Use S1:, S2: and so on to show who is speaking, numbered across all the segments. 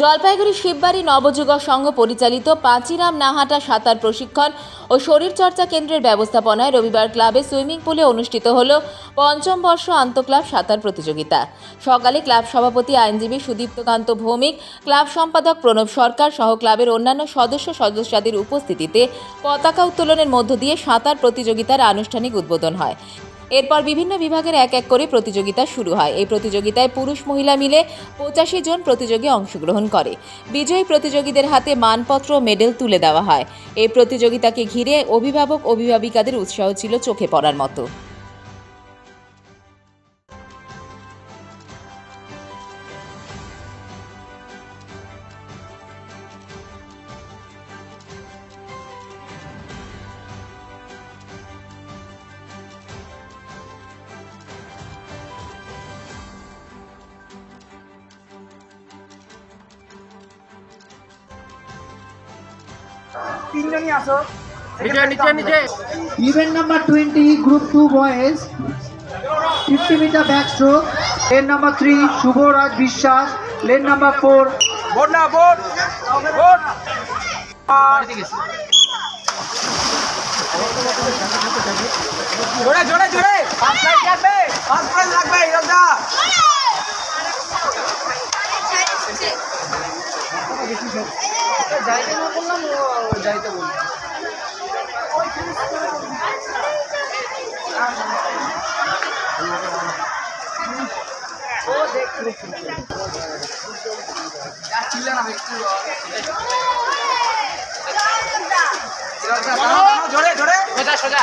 S1: জলপাইগুড়ি শিববাড়ি নবযুগক সংঘ পরিচালিত পাঁচিরাম নাহাটা সাঁতার প্রশিক্ষণ ও শরীরচর্চা কেন্দ্রের ব্যবস্থাপনায় রবিবার ক্লাবে সুইমিং পুলে অনুষ্ঠিত হল পঞ্চম বর্ষ আন্তঃক্লাব সাঁতার প্রতিযোগিতা। সকালে ক্লাব সভাপতি আইনজীবী সুদীপ্তকান্ত ভৌমিক, ক্লাব সম্পাদক প্রণব সরকার সহ ক্লাবের অন্যান্য সদস্য সদস্যাদের উপস্থিতিতে পতাকা উত্তোলনের মধ্য দিয়ে সাঁতার প্রতিযোগিতার আনুষ্ঠানিক উদ্বোধন হয়। এরপর বিভিন্ন বিভাগের এক এক করে প্রতিযোগিতা শুরু হয়। এই প্রতিযোগিতায় পুরুষ মহিলা মিলে পঁচাশি জন প্রতিযোগী অংশগ্রহণ করে। বিজয়ী প্রতিযোগীদের হাতে মানপত্র, মেডেল তুলে দেওয়া হয়। এই প্রতিযোগিতাকে ঘিরে অভিভাবক অভিভাবিকাদের উৎসাহ ছিল চোখে পড়ার মতো।
S2: তিনজনই আসো
S3: নিচে নিচে নিচে
S4: Event number 20, Group 2 boys, 50 meter backstroke. Lane number 3, Shubho Raj Vishwas. Lane number 4,
S2: board না বোর্ড বোর্ড জোরে জোরে জোরে পাঁচ লাগবে লাগবে যাইতে না বললাম বললাম একটু জোরে জোরে
S3: সোজা সোজা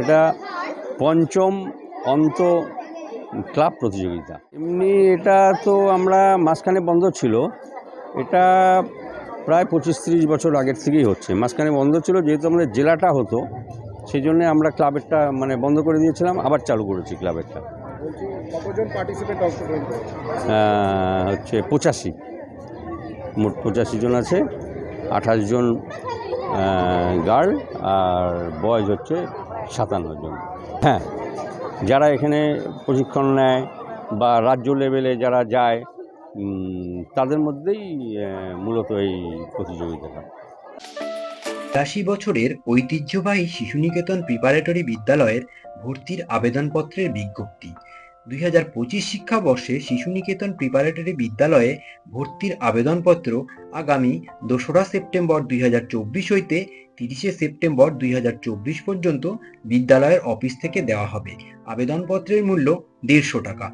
S5: এটা পঞ্চম অন্ত ক্লাব প্রতিযোগিতা। এমনি এটা তো আমরা মাঝখানে বন্ধ ছিল। এটা প্রায় পঁচিশ তিরিশ বছর আগের থেকেই হচ্ছে। মাঝখানে বন্ধ ছিল যেহেতু আমাদের জেলাটা হতো সেই জন্যে আমরা ক্লাবেরটা মানে বন্ধ করে দিয়েছিলাম আবার চালু করেছি ক্লাবেরটা। হচ্ছে পঁচাশি। মোট পঁচাশি জন আছে আঠাশ জন গার্ল আর বয়েজ হচ্ছে সাতান্ন জন হ্যাঁ যারা এখানে প্রশিক্ষণ নেয় বা রাজ্য লেভেলে যারা যায় তাদের মধ্যেই মূলত এই প্রতিযোগিতাটা।
S6: আশি বছরের ঐতিহ্যবাহী শিশুনিকেতন প্রিপারেটরি বিদ্যালয়ের ভর্তির আবেদনপত্রের বিজ্ঞপ্তি। দুই হাজার পঁচিশ শিক্ষাবর্ষে শিশুনিকেতন প্রিপারেটরি বিদ্যালয়ে ভর্তির আবেদনপত্র আগামী দোসরা সেপ্টেম্বর দুই হাজার চব্বিশ হইতে তিরিশে সেপ্টেম্বর দুই হাজার চব্বিশ পর্যন্ত বিদ্যালয়ের অফিস থেকে দেওয়া হবে। আবেদনপত্রের মূল্য দেড়শো টাকা।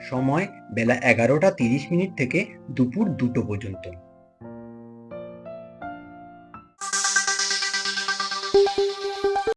S6: সময় বেলা এগারোটা তিরিশ মিনিট থেকে দুপুর দুটো পর্যন্ত।